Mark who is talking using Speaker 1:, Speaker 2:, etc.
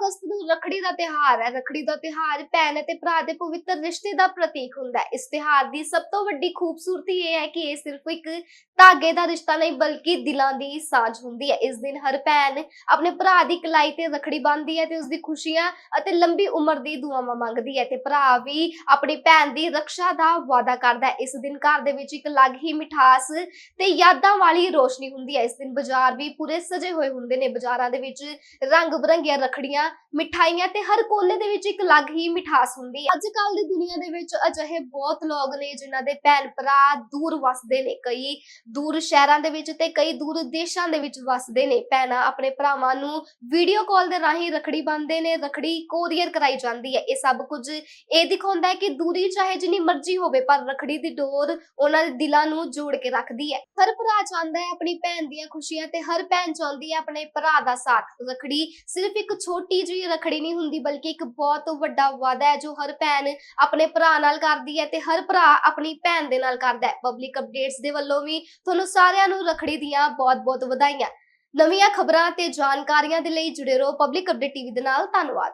Speaker 1: ਅਗਸਤ ਨੂੰ ਰੱਖੜੀ ਦਾ ਤਿਹਾਰ ਹੈ। ਰੱਖੜੀ ਦਾ ਤਿਹਾਰ ਭੈਣ ਅਤੇ ਭਰਾ ਦੇ ਪਵਿੱਤਰ ਰਿਸ਼ਤੇ ਦਾ ਪ੍ਰਤੀਕ ਹੁੰਦਾ ਹੈ। ਇਸ ਤਿਹਾਰ ਦੀ ਸਭ ਤੋਂ ਵੱਡੀ ਖੂਬਸੂਰਤੀ ਇਹ ਹੈ ਕਿ ਇਹ ਸਿਰਫ ਇੱਕ ਧਾਗੇ ਦਾ ਰਿਸ਼ਤਾ ਨਹੀਂ, ਬਲਕਿ ਦਿਲਾਂ ਦੀ ਸਾਂਝ ਹੁੰਦੀ ਹੈ। ਇਸ ਦਿਨ ਹਰ ਭੈਣ ਆਪਣੇ ਭਰਾ ਦੀ ਕਲਾਈ ਤੇ ਰੱਖੜੀ ਬੰਨ੍ਹਦੀ ਹੈ ਤੇ ਉਸ ਦੀ ਖੁਸ਼ੀਆਂ ਅਤੇ ਲੰਬੀ ਉਮਰ ਦੀ ਦੁਆਵਾਂ ਮੰਗਦੀ ਹੈ ਤੇ ਭਰਾ ਵੀ ਆਪਣੀ ਭੈਣ ਦੀ ਰੱਖਿਆ ਦਾ ਵਾਅਦਾ ਕਰਦਾ ਹੈ। ਇਸ ਦਿਨ ਘਰ ਦੇ ਵਿੱਚ ਇੱਕ ਅਲੱਗ ਹੀ ਮਿਠਾਸ ਤੇ ਯਾਦਾਂ ਵਾਲੀ ਰੋਸ਼ਨੀ ਹੁੰਦੀ ਹੈ। ਇਸ ਦਿਨ ਬਾਜ਼ਾਰ ਵੀ ਪੂਰੇ ਸਜੇ ਹੋਏ ਹੁੰਦੇ ਨੇ। ਬਾਜ਼ਾਰਾਂ ਦੇ ਵਿੱਚ ਰੰਗ ਬਰੰਗੀਆਂ ਰਖੜੀਆਂ ਮਿਠਾਈਆਂ ਤੇ ਹਰ ਕੋਨੇ ਦੇ ਵਿੱਚ ਇੱਕ ਅਲੱਗ ਹੀ ਮਿਠਾਸ ਹੁੰਦੀ ਹੈ। ਅੱਜ ਕੱਲ ਦੀ ਦੁਨੀਆ ਦੇ ਵਿੱਚ ਅਜਿਹੇ ਬਹੁਤ ਲੋਕ ਨੇ ਜਿਨ੍ਹਾਂ ਦੇ ਭੈਣ ਭਰਾ ਦੂਰ ਵਸਦੇ ਨੇ, ਕਈ ਦੂਰ ਸ਼ਹਿਰਾਂ ਦੇ ਵਿੱਚ ਤੇ ਕਈ ਦੂਰ ਦੇਸ਼ਾਂ ਦੇ ਵਿੱਚ ਵਸਦੇ ਨੇ। ਭੈਣਾਂ ਆਪਣੇ ਭਰਾਵਾਂ ਨੂੰ ਵੀਡੀਓ ਕਾਲ ਦੇ ਰਾਹੀਂ ਰਖੜੀ ਬੰਨ੍ਹਦੇ ਨੇ, ਰਖੜੀ ਕੋਰੀਅਰ ਕਰਾਈ ਜਾਂਦੀ ਹੈ। ਇਹ ਸਭ ਕੁਝ ਇਹ ਦਿਖਾਉਂਦਾ ਹੈ ਕਿ ਦੂਰੀ ਚਾਹੇ ਜਿੰਨੀ ਮਰਜ਼ੀ ਹੋਵੇ, ਪਰ ਰਖੜੀ ਦੀ ਡੋਰ ਉਹਨਾਂ ਦੇ ਦਿਲਾਂ ਨੂੰ ਜੋੜ ਕੇ ਰੱਖਦੀ ਹੈ। ਹਰ ਭਰਾ ਚਾਹੁੰਦਾ ਹੈ ਆਪਣੀ ਭੈਣ ਦੀਆਂ ਖੁਸ਼ੀਆਂ ਤੇ ਹਰ ਭੈਣ ਚਾਹੁੰਦੀ ਹੈ ਆਪਣੇ ਭਰਾ ਦਾ ਸਾਥ। ਰਖੜੀ ਸਿਰਫ ਇੱਕ ਛੋਟੀ ਛੋਟੀ ਜਿਹੀ ਰਖੜੀ ਨਹੀਂ ਹੁੰਦੀ, ਬਲਕਿ ਇੱਕ ਬਹੁਤ ਵੱਡਾ ਵਾਅਦਾ ਹੈ ਜੋ ਹਰ ਭੈਣ ਆਪਣੇ ਭਰਾ ਨਾਲ ਕਰਦੀ ਹੈ ਤੇ ਹਰ ਭਰਾ ਆਪਣੀ ਭੈਣ ਦੇ ਨਾਲ ਕਰਦਾ ਹੈ। ਪਬਲਿਕ ਅਪਡੇਟਸ ਦੇ ਵੱਲੋਂ ਵੀ ਤੁਹਾਨੂੰ ਸਾਰਿਆਂ ਨੂੰ ਰਖੜੀ ਦੀਆਂ ਬਹੁਤ-ਬਹੁਤ ਵਧਾਈਆਂ। ਨਵੀਆਂ ਖਬਰਾਂ ਤੇ ਜਾਣਕਾਰੀਆਂ ਦੇ ਲਈ ਜੁੜੇ ਰਹੋ। ਪਬਲਿਕ ਅਪਡੇਟ ਟੀਵੀ ਦੇ ਨਾਲ ਧੰਨਵਾਦ।